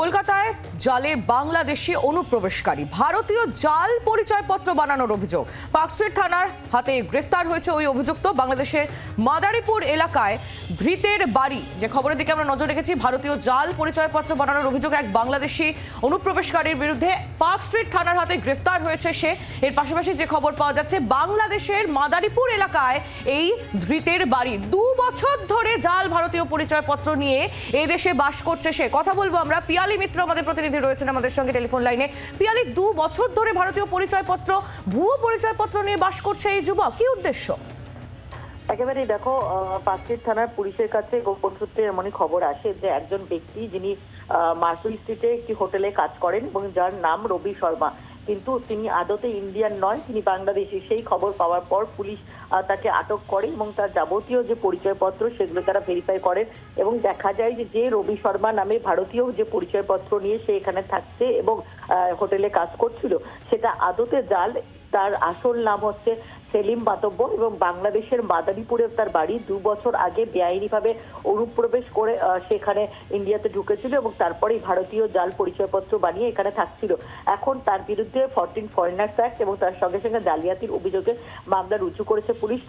কলকাতায় জালে বাংলাদেশি অনুপ্রবেশকারী। ভারতীয় জাল পরিচয়পত্র বানানোর অভিযোগ। পার্কস্ট্রিট থানার হাতে গ্রেফতার হয়েছে ওই অভিযুক্ত। বাংলাদেশের মাদারীপুর এলাকায় ধৃতের বাড়ি। যে খবরের দিকে আমরা নজর রেখেছি, ভারতীয় জাল পরিচয়পত্র বানানোর অভিযোগ এক বাংলাদেশি অনুপ্রবেশকারীর বিরুদ্ধে পার্কস্ট্রিট থানার হাতে গ্রেফতার হয়েছে সে। এর পাশাপাশি যে খবর পাওয়া যাচ্ছে, বাংলাদেশের মাদারীপুর এলাকায় এই ধৃতের বাড়ি। দু বছর ধরে জাল ভারতীয় পরিচয়পত্র নিয়ে এই দেশে বাস করছে সে। কথা বলব আমরা পিয়ালি মিত্র আমাদের প্রতিনিধি রয়েছেন আমাদের সঙ্গে টেলিফোন লাইনে। পিয়ালি, দু বছর ধরে ভারতীয় পরিচয়পত্র, ভুয়ো পরিচয়পত্র নিয়ে বাস করছে এই যুবক, কি উদ্দেশ্য? একেবারে দেখো পাঁচটির থানার পুলিশের কাছে গোপন সূত্রে এমনই খবর আসে যে একজন ব্যক্তি যিনি মার্কুল স্ট্রিটে একটি হোটেলে কাজ করেন এবং যার নাম রবি শর্মা। কিন্তু তিনি আদতে ইন্ডিয়ান নয়, তিনি বাংলাদেশি সেই খবর পাওয়ার পর পুলিশ তাকে আটক করে এবং তার যাবতীয় যে পরিচয়পত্র সেগুলো তারা ভেরিফাই করেন এবং দেখা যায় যে যে রবি শর্মা নামে ভারতীয় যে পরিচয়পত্র নিয়ে সে এখানে থাকছে এবং হোটেলে কাজ করছিল, সেটা আদতে জাল, তার আসল নাম হচ্ছে সেলিম বাতব্য এবং বাংলাদেশের মাদারীপুরে তার বাড়ি দু বছর আগে বেআইনিভাবে অনুপ্রবেশ করে সেখানে ইন্ডিয়াতে ঢুকেছিল এবং তারপরেই ভারতীয় জাল পরিচয়পত্র বানিয়ে এখানে থাকছিল। এখন তার বিরুদ্ধে ফরটিন ফরেনার্স অ্যাক্ট এবং তার সঙ্গে সঙ্গে জালিয়াতির অভিযোগে মামলা রুজু করেছে পুলিশ।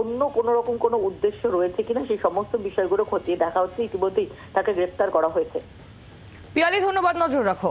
অন্য কোনো রকম কোনো উদ্দেশ্য রয়েছে কিনা সেই সমস্ত বিষয়গুলো খতিয়ে দেখা হচ্ছে। ইতিমধ্যেই তাকে গ্রেপ্তার করা হয়েছে। পিয়ালি, ধন্যবাদ। নজর রাখো।